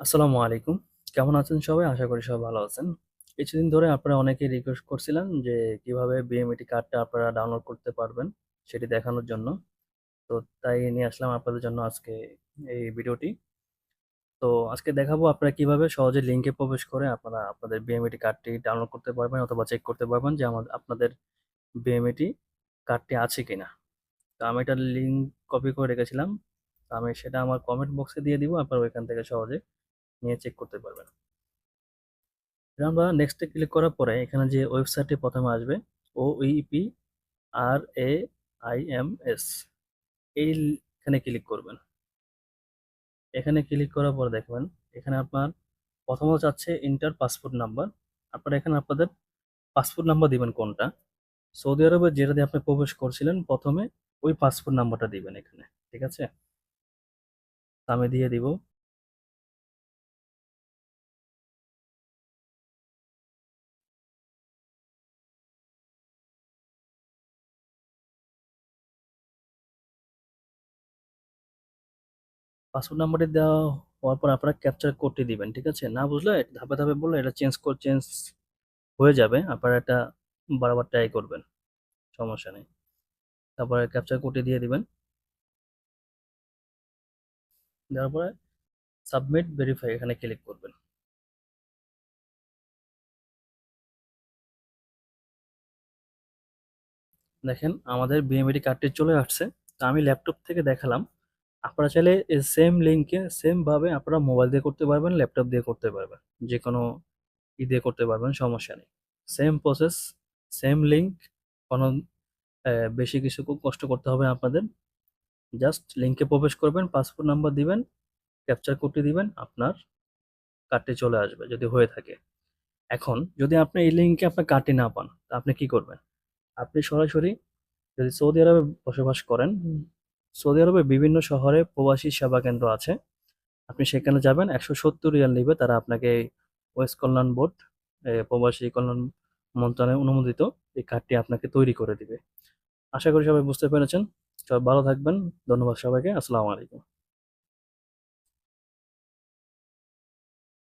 আসসালামু আলাইকুম। কেমন আছেন সবাই? আশা করি সবাই ভালো আছেন। কিছুদিন ধরে আপনারা অনেকেই রিকোয়েস্ট করছিলেন যে কীভাবে বিএমইটি কার্ডটা আপনারা ডাউনলোড করতে পারবেন সেটি দেখানোর জন্য। তো তাই নিয়ে আসলাম আপনাদের জন্য আজকে এই ভিডিওটি। তো আজকে দেখাবো আপনারা কীভাবে সহজে লিঙ্কে প্রবেশ করে আপনারা আপনাদের বিএমইটি কার্ডটি ডাউনলোড করতে পারবেন অথবা চেক করতে পারবেন যে আমা আপনাদের বিএমইটি কার্ডটি আছে কিনা। তো আমি এটা লিঙ্ক কপি করে রেখেছিলাম। আমি সেটা আমার কমেন্ট বক্সে দিয়ে দিব। আপনারা ওইখান থেকে সহজে নিয়ে চেক করতে পারবেন। আমরা নেক্সটে ক্লিক করার পরে এখানে যে ওয়েবসাইটটি প্রথমে আসবে ও E P R A I M S এই এখানে ক্লিক করবেন। এখানে ক্লিক করার পর দেখবেন, এখানে আপনার প্রথমত চাচ্ছে ইন্টার পাসপোর্ট নাম্বার আপনারা এখানে আপনাদের পাসপোর্ট নাম্বার দিবেন কোনটা? সৌদি আরবে যেটা দিয়ে আপনি প্রবেশ করছিলেন, প্রথমে ওই পাসপোর্ট নাম্বারটা দিবেন এখানে, ঠিক আছে? আমি দিয়ে দিব পাসওয়ার্ড নাম্বারটি দেওয়া হওয়ার পর আপনারা ক্যাপচার কোডটি দিবেন, ঠিক আছে? না বুঝলে ধাপে ধাপে বললে এটা চেঞ্জ কর চেঞ্জ হয়ে যাবে, আপনারা এটা বারবার ট্রাই করবেন, সমস্যা নেই। তারপরে ক্যাপচার কোডটি দিয়ে দিবেন। দেওয়ার পরে সাবমিট ভেরিফাই এখানে ক্লিক করবেন। দেখেন আমাদের বিএমএডি কার্ডটি চলে আসছে, তো আমি ল্যাপটপ থেকে দেখালাম। আপনারা চাইলে সেম লিঙ্কে সেমভাবে আপনারা মোবাইল দিয়ে করতে পারবেন ল্যাপটপ দিয়ে করতে পারবেন। যে কোনো ই দিয়ে করতে পারবেন, সমস্যা নেই। সেম প্রসেস সেম লিঙ্ক কোনো বেশি কিছু কষ্ট করতে হবে আপনাদের। জাস্ট লিঙ্কে প্রবেশ করবেন পাসপোর্ট নাম্বার দিবেন ক্যাপচার কোডটি দিবেন, আপনার কার্ডটি চলে আসবে যদি হয়ে থাকে। এখন যদি আপনি এই লিঙ্কে আপনার কার্ডটি না পান, তা আপনি কি করবেন? আপনি সরাসরি যদি সৌদি আরবে বসবাস করেন সৌদি আরবের বিভিন্ন শহরে প্রবাসী সেবা কেন্দ্র আছে। আপনি সেখানে যাবেন, একশো সত্তর রিয়াল নিবে। তারা আপনাকে ওয়েস্ট কল্যাণ বোর্ড প্রবাসী কল্যাণ মন্ত্রণালয় অনুমোদিত এই কার্ডটি আপনাকে তৈরি করে দিবে। আশা করি সবাই বুঝতে পেরেছেন। সবাই ভালো থাকবেন। ধন্যবাদ সবাইকে। আসসালামু আলাইকুম।